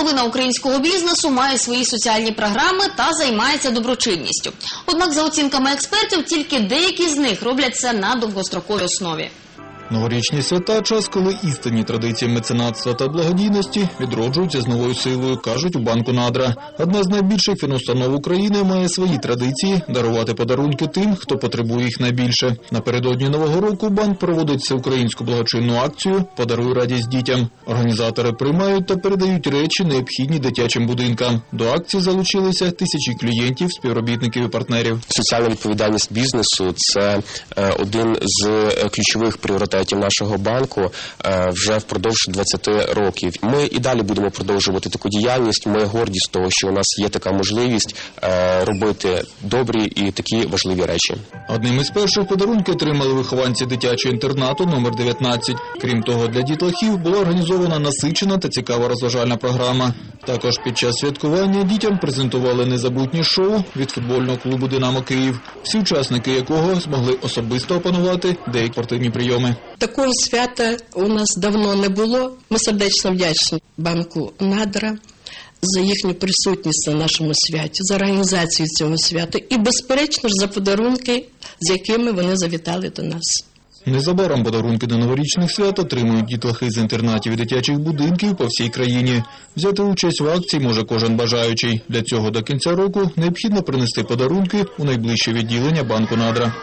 Половина українського бізнесу має свої соціальні програми та займається доброчинністю. Однак, за оцінками експертів, тільки деякі з них роблять це на довгостроковій основі. Новорічні свята час, коли істинні традиції меценатства та благодійності відроджуються з новою силою, кажуть у банку Надра. Одна з найбільших фінустанов України має свої традиції дарувати подарунки тим, хто потребує їх найбільше. Напередодні нового року банк проводить всеукраїнську благочинну акцію Подаруй радість дітям. Організатори приймають та передають речі, необхідні дитячим будинкам. До акції залучилися тисячі клієнтів, співробітників і партнерів. Соціальна відповідальність бізнесу це е, один з е, ключових пріоритетів нашого банку е, вже впродовж 20 років. Ми і далі будемо продовжувати таку діяльність. Ми горді з того, що у нас є така можливість е, робити добрі і такі важливі речі. Одним із перших подарунки отримали вихованці дитячого інтернату номер 19. Крім того, для дітлахів була організована насичена та цікава розважальна програма. Також під час святкування дітям презентували незабутнє шоу від футбольного клубу Динамо Київ, всі учасники якого змогли особисто опанувати деякі спортивні прийоми. Такого свята у нас давно не було. Ми сердечно вдячні банку Надра за їхню присутність на нашому святі, за організацію цього свята і, безперечно ж, за подарунки, з якими вони завітали до нас. Незабаром подарунки до новорічних свят отримують дітлахи з інтернатів і дитячих будинків по всій країні. Взяти участь в акції може кожен бажаючий. Для цього до кінця року необхідно принести подарунки у найближче відділення банку Надра.